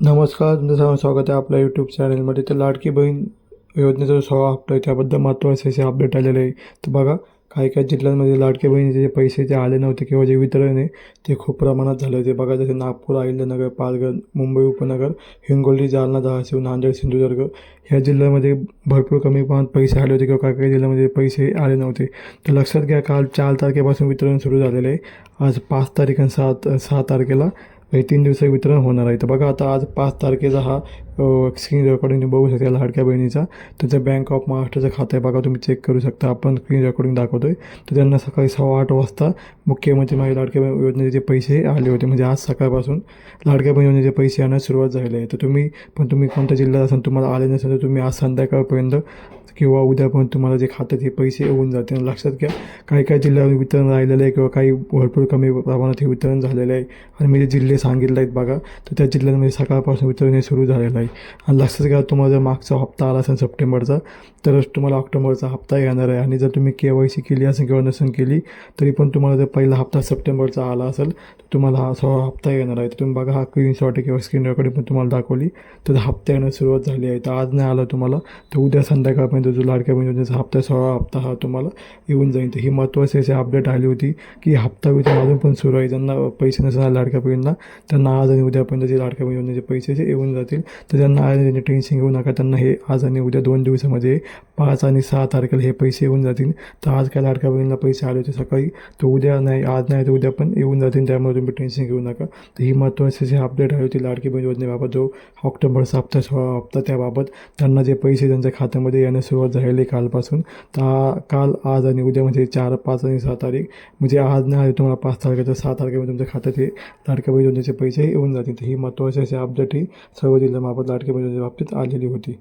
नमस्कार तुमचं सर्व स्वागत आहे आपल्या यूट्यूब चॅनलमध्ये तर लाडकी बहीण योजनेचा जो सोळा हप्ता आहे त्याबद्दल महत्त्वाचे असे अपडेट आलेले आहे. तर बघा काही काही जिल्ह्यांमध्ये लाडके बहिणीचे जे पैसे जे आले नव्हते किंवा जे वितरण आहे ते खूप प्रमाणात झालं होते. बघा जसे नागपूर अहिल्यानगर पालघर मुंबई उपनगर हिंगोली जालना धाराशिव नांदेड सिंधुदुर्ग ह्या जिल्ह्यामध्ये भरपूर कमी प्रमाणात पैसे आले होते किंवा काही काही जिल्ह्यामध्ये पैसे आले नव्हते. तर लक्षात घ्या काल चार तारखेपासून वितरण सुरू झालेलं आहे. आज पाच तारीख आणि सात सहा तारखेला हे तीन दिवसाचं वितरण होणार आहे. तर बघा आता आज पाच तारखेचा हा स्क्रीन रेकॉर्डिंग तुम्ही बघू शकता लाडक्या बहिणीचा. त्याचं बँक ऑफ महाराष्ट्राचं खातं आहे बघा तुम्ही चेक करू शकता. आपण स्क्रीन रेकॉर्डिंग दाखवतो आहे तर त्यांना सकाळी सव्वा आठ वाजता मुख्यमंत्री माझ्या लाडक्या बहिणी योजनेचे जे पैसे आले होते. म्हणजे आज सकाळपासून लाडक्या बहीण योजनेचे पैसे आणण्यास सुरुवात झाली आहे. तर तुम्ही पण तुम्ही कोणत्या जिल्ह्यात असाल तुम्हाला आले नसेल तर तुम्ही आज संध्याकाळपर्यंत किंवा उद्यापर्यंत तुम्हाला जे खात्यात हे पैसे येऊन जातील. लक्षात घ्या काही काही जिल्ह्यावर वितरण राहिलेलं आहे किंवा काही भरपूर कमी प्रमाणात हे वितरण झालेलं आहे. आणि मी जे जिल्हे सांगितले आहेत बघा तर त्या जिल्ह्यांमध्ये सकाळपासून वितरण हे सुरू झालेलं आहे. आणि लक्षात घ्या तुम्हाला जर मागचा हप्ता आला असेल सप्टेंबरचा तरच तुम्हाला ऑक्टोबरचा हप्ता येणार आहे. आणि जर तुम्ही के वाय सी केली असेल किंवा नसेल केली तरी पण तुम्हाला जर पहिला हप्ता सप्टेंबरचा आला असेल तर तुम्हाला हा सोळा हप्ता येणार आहे. तर तुम्ही बघा हा स्क्रीनशॉट किंवा स्क्रीन रेकॉर्डिंग पण तुम्हाला दाखवली तर हप्ता येण्यास सुरुवात झाली आहे. तर आज नाही आला तुम्हाला तर उद्या संध्याकाळपर्यंत जो लाडक्या बहिणी हप्ता सोळा हप्ता हा तुम्हाला येऊन जाईल. तर ही महत्त्वाची अशी अपडेट आली होती की हप्ता विचार अजून पण सुरू आहे. ज्यांना पैसे नसणार लाडक्या बहिणींना त्यांना आज आणि उद्यापर्यंत जे लाडक्या बहिणी पैसे येऊन जातील तर त्यांना आज त्यांनी टेन्शन घेऊ नका. त्यांना हे आज आणि उद्या दोन दिवसामध्ये पाच आणि सहा तारखेला हे पैसे येऊन जातील. तर आज काय लाडक्या बहिणीला पैसे आले होते सकाळी तर उद्या नाही आज नाही तर उद्या पण येऊन जातील. त्यामुळे तुम्ही टेन्शन घेऊ नका. तर ही महत्त्वाची अपडेट आली होती लाडकी बहीण योजनेबाबत. जो ऑक्टोबरचा हप्ता सोळा हप्ता त्याबाबत त्यांना जे पैसे त्यांच्या खात्यामध्ये येण्यास सुरुवात झालेली कालपासून तर काल आज आणि उद्या म्हणजे चार पाच आणि सहा तारीख. म्हणजे आज नाही आले तुम्हाला पाच तारखेच्या सहा तारखेमध्ये तुमच्या खात्यात हे लाडक्या बहीण योजनेचे पैसे येऊन जातील. तर ही महत्त्वाची अशी अपडेट ही सर्व जिल्ह्यामार्फत लाडक्या बहीण बाबतीत आलेली होती.